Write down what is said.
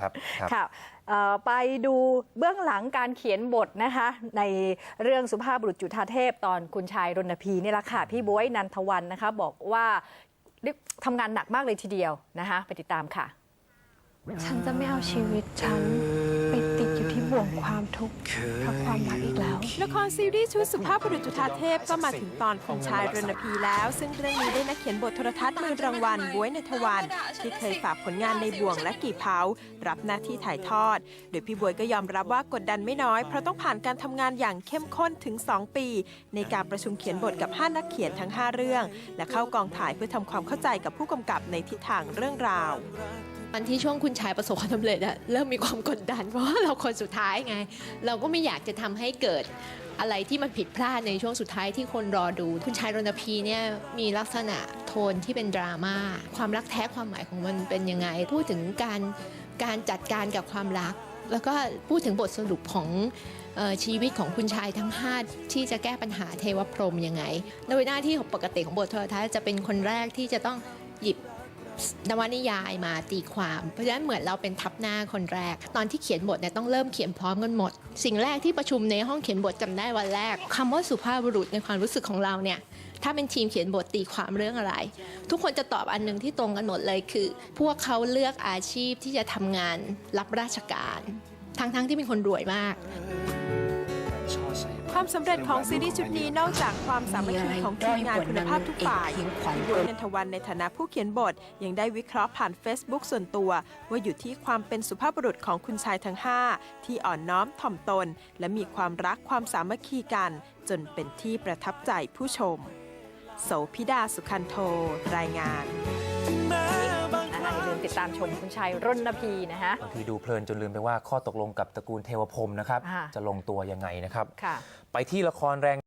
ครับครับค่ะเอ่อไปดูเบื้องหลังการเขียนบทนะคะ ในเรื่องสุภาพบุรุษจุฑาเทพตอนคุณชายรณพีนี่แหละค่ะพี่บวยนันทวันนะคะ บอกว่าเรียกทำงานหนักมากเลยทีเดียวนะคะ ไปติดตามค่ะ ฉันจะไม่เอาชีวิตฉันไปติดอยู่ที่บ่วงความทุกข์เพราะความรักอีกแล้ว ละครซีรีส์ชุดสุภาพบุรุษจุฑาเทพก็มาถึงตอนคุณชายรณพีแล้ว ซึ่งเรื่องนี้ได้นักเขียนบทโทรทัศน์มือรางวัลบวยนทวัน ที่เคยฝากผลงานในบ่วงและกี่เผา รับหน้าที่ถ่ายทอด โดยพี่บวยก็ยอมรับว่ากดดันไม่น้อย เพราะต้องผ่านการทำงานอย่างเข้มข้นถึง 2 ปี ในการประชุมเขียนบทกับ5นักเขียนทั้ง 5 เรื่อง และเข้ากองถ่ายเพื่อทำความเข้าใจกับผู้กำกับในทิศทางเรื่องราว วันที่ช่วงคุณชายประสบความสำเร็จอะเริ่มมีความกดดัน เพราะว่าเราคนสุดท้ายไง เราก็ไม่อยากจะทำให้เกิดอะไรที่มันผิดพลาดในช่วงสุดท้ายที่คนรอดู คุณชายรณพีเนี่ยมีลักษณะโทนที่เป็นดราม่าความรักแท้ความหมายของมันเป็นยังไง พูดถึงการการจัดการกับความรัก แล้วก็พูดถึงบทสรุปของเอ่อชีวิตของคุณชายทั้ง 5 ที่จะแก้ปัญหาเทวพรหมยังไง โดยหน้าที่ของปกติของบทโทรทัศน์จะเป็นคนแรกที่จะต้องหยิบ นวนิยายมาตีความ เพราะฉะนั้นเหมือนเราเป็นทับหน้าคนแรก ตอนที่เขียนบทเนี่ยต้องเริ่มเขียนพร้อมกันหมด สิ่งแรกที่ประชุมในห้องเขียนบทจำได้วันแรกคำว่าสุภาพบุรุษในความรู้สึกของเราเนี่ยถ้าเป็นทีมเขียนบทตีความเรื่องอะไร ทุกคนจะตอบอันหนึ่งที่ตรงกันหมดเลยคือ พวกเขาเลือกอาชีพที่จะทำงานรับราชการ ทั้งๆที่เป็นคนรวยมาก ความสำเร็จของซีรีส์ชุดนี้นอกจากความสามัคคีของทีมงานคุณภาพทุกฝ่ายพี่บวยนันทวันในฐานะผู้เขียนบท ยังได้วิเคราะห์ผ่าน Facebook ส่วนตัว ว่าอยู่ที่ความเป็นสุภาพบุรุษของคุณชายทั้ง 5 ที่อ่อนน้อมถ่อมตน และมีความรักความสามัคคีกัน จนเป็นที่ประทับใจผู้ชม โสพิดาสุขันโทรายงาน นะคะอย่าลืมติดตามชมคุณชายรณพีนะคะบางทีดูเพลินจนลืมไปว่าข้อตกลงกับตระกูลเทวพรหมนะครับ อ่า จะลงตัวยังไงนะครับ ค่ะ ไปที่ละครแรง